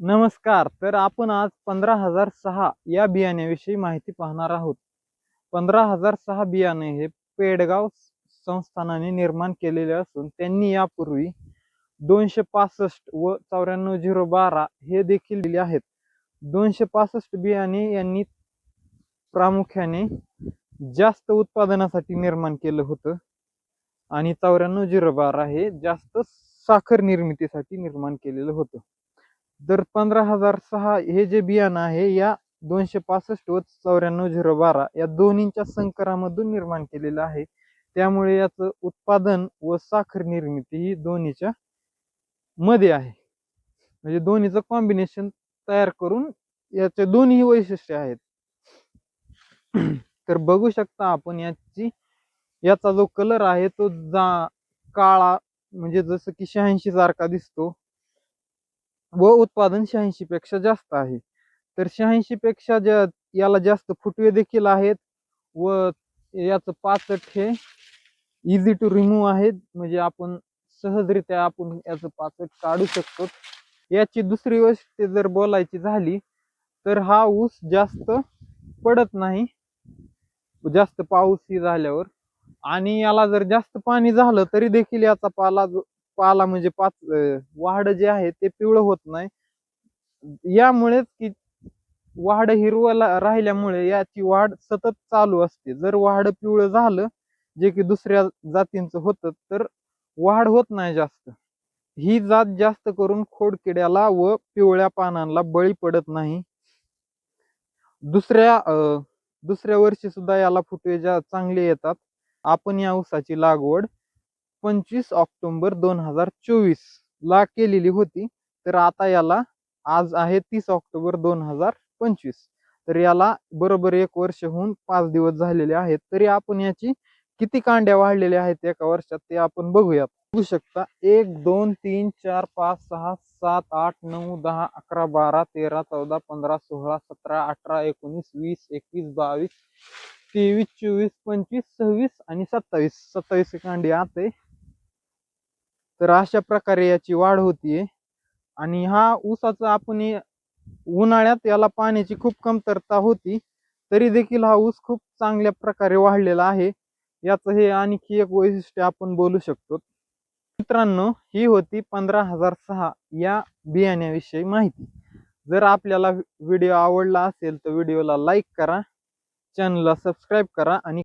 नमस्कार तर आपण आज पंधरा हजार सहा या बियाण्याविषयी माहिती पाहणार आहोत. पंधरा हजार सहा बियाणे हे पेडगाव संस्थानाने निर्माण केलेले असून त्यांनी यापूर्वी दोनशे पासष्ट व चौऱ्याण्णव झिरो बारा हे देखील दिले आहेत. दोनशे पासष्ट बियाणे यांनी प्रामुख्याने जास्त उत्पादनासाठी निर्माण केलं होतं आणि चौऱ्याण्णव झिरो बारा हे जास्त साखर निर्मितीसाठी निर्माण केलेलं होतं. दर पंधरा हजार सहा हे जे बियाणं आहे या दोनशे पासष्ट व चौऱ्याण्णव झिरो बारा या दोन्हींच्या संकरामधून निर्माण केलेलं आहे. त्यामुळे याचं उत्पादन व साखर निर्मिती ही दोन्हीच्या मध्ये आहे. म्हणजे दोन्हीचं कॉम्बिनेशन तयार करून याचे दोन्ही वैशिष्ट्य आहेत. तर बघू शकता आपण याची याचा जो कलर आहे तो जा काळा म्हणजे जसं की शहाऐंशी सारखा दिसतो. व उत्पादन शहाऐंशी पेक्षा जास्त आहे. तर शहाऐंशी पेक्षा जा याला जास्त फुटवे देखील आहेत व याचं पाचट हे इझी टू रिमूव्ह आहेत. म्हणजे आपण सहजरित्या आपण याचं पाचट काढू शकतो. याची दुसरी गोष्ट जर बोलायची झाली तर हा ऊस जास्त पडत नाही. जास्त पाऊस ही झाल्यावर. आणि याला जर जास्त पाणी झालं तरी देखील याचा पाला जो पाला म्हणजे पाच वाढ जे आहे ते पिवळं होत नाही. यामुळेच की वाढ हिरवं राहिल्यामुळे याची वाढ सतत चालू असते. जर वाढ पिवळं झालं जे की दुसऱ्या जातींचं होतं तर वाढ होत नाही जास्त. ही जात जास्त करून खोडकिड्याला व पिवळ्या पानांना बळी पडत नाही. दुसऱ्या अं, दुसऱ्या वर्षी सुद्धा याला फुटवे ज्या चांगले येतात. आपण या ऊसाची लागवड पंचवीस ऑक्टोंबर दोन हजार चोवीस ला केलेली होती. तर आता याला आज आहे तीस ऑक्टोबर दोन हजार पंचवीस. तर याला बरोबर एक वर्ष होऊन पाच दिवस झालेले आहेत. तरी आपण याची किती कांड्या वाढलेल्या आहेत एका वर्षात ते आपण बघूयात. बघू शकता एक दोन तीन चार पाच सहा सात आठ नऊ दहा अकरा बारा तेरा चौदा पंधरा सोळा सतरा अठरा एकोणीस वीस एकवीस बावीस तेवीस चोवीस पंचवीस सव्वीस आणि सत्तावीस. सत्तावीस कांडी आते आहे. तर अशा प्रकारे याची वाढ होतीये. आणि हा ऊसाचा आपण उन्हाळ्यात याला पाण्याची खूप कमतरता होती तरी देखील हा ऊस खूप चांगल्या प्रकारे वाढलेला आहे. याचं हे आणखी एक वैशिष्ट्य आपण बोलू शकतो. मित्रांनो ही होती पंधरा हजार सहा या बियाण्याविषयी माहिती. जर आपल्याला व्हिडिओ आवडला असेल तर व्हिडिओला लाईक करा चॅनलला सबस्क्राईब करा आणि